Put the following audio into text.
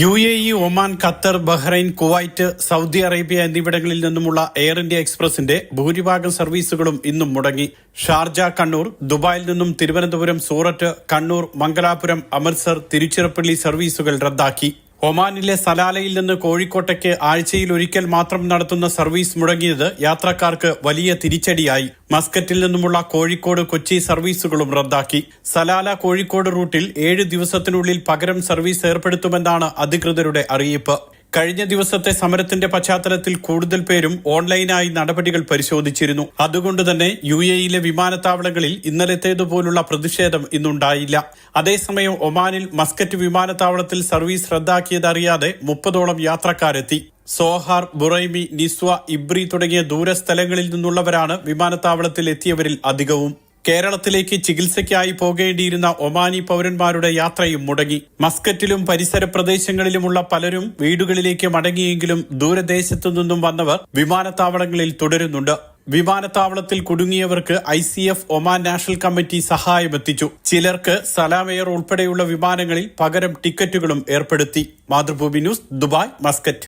U A E Oman Qatar Bahrain Kuwait Saudi Arabia എന്നിവിടങ്ങളിൽ നിന്നുമുള്ള air India എക്സ്പ്രസിന്റെ ഭൂരിഭാഗം സർവീസുകളും ഇന്നും മുടങ്ങി. ഷാർജ കണ്ണൂർ ദുബായിൽ നിന്നും തിരുവനന്തപുരം സൂററ്റ് കണ്ണൂർ മംഗലാപുരം അമൃത്സർ തിരുച്ചിറപ്പള്ളി സർവീസുകൾ റദ്ദാക്കി. ഒമാനിലെ സലാലയിൽ നിന്ന് കോഴിക്കോട്ടേക്ക് ആഴ്ചയിൽ ഒരിക്കൽ മാത്രം നടത്തുന്ന സർവീസ് മുടങ്ങിയത് യാത്രക്കാർക്ക് വലിയ തിരിച്ചടിയായി. മസ്കറ്റിൽ നിന്നുമുള്ള കോഴിക്കോട് കൊച്ചി സർവീസുകളും റദ്ദാക്കി. സലാല കോഴിക്കോട് റൂട്ടിൽ ഏഴ് ദിവസത്തിനുള്ളിൽ പകരം സർവീസ് ഏർപ്പെടുത്തുമെന്നാണ് അധികൃതരുടെ അറിയിപ്പ്. കഴിഞ്ഞ ദിവസത്തെ സമരത്തിന്റെ പശ്ചാത്തലത്തിൽ കൂടുതൽ പേരും ഓൺലൈനായി നടപടികൾ പരിശോധിച്ചിരുന്നു. അതുകൊണ്ട് തന്നെ യു എയിലെ വിമാനത്താവളങ്ങളിൽ ഇന്നലത്തേതുപോലുള്ള പ്രതിഷേധം ഇന്നുണ്ടായില്ല. അതേസമയം ഒമാനിൽ മസ്കറ്റ് വിമാനത്താവളത്തിൽ സർവീസ് റദ്ദാക്കിയതറിയാതെ മുപ്പതോളം യാത്രക്കാരെത്തി. സോഹാർ ബുറൈമി നിസ്വ ഇബ്രി തുടങ്ങിയ ദൂരസ്ഥലങ്ങളിൽ നിന്നുള്ളവരാണ് വിമാനത്താവളത്തിൽ എത്തിയവരിൽ അധികവും. കേരളത്തിലേക്ക് ചികിത്സയ്ക്കായി പോകേണ്ടിയിരുന്ന ഒമാനി പൗരന്മാരുടെ യാത്രയും മുടങ്ങി. മസ്കറ്റിലും പരിസര പ്രദേശങ്ങളിലുമുള്ള പലരും വീടുകളിലേക്ക് മടങ്ങിയെങ്കിലും ദൂരദേശത്തു നിന്നും വന്നവർ വിമാനത്താവളങ്ങളിൽ തുടരുന്നുണ്ട്. വിമാനത്താവളത്തിൽ കുടുങ്ങിയവർക്ക് I C F Oman national committee സഹായമെത്തിച്ചു ചിലർക്ക് സലാം എയർ ഉൾപ്പെടെയുള്ള വിമാനങ്ങളിൽ പകരം ടിക്കറ്റുകളും ഏർപ്പെടുത്തി. Mathrubhumi news Dubai Muscat.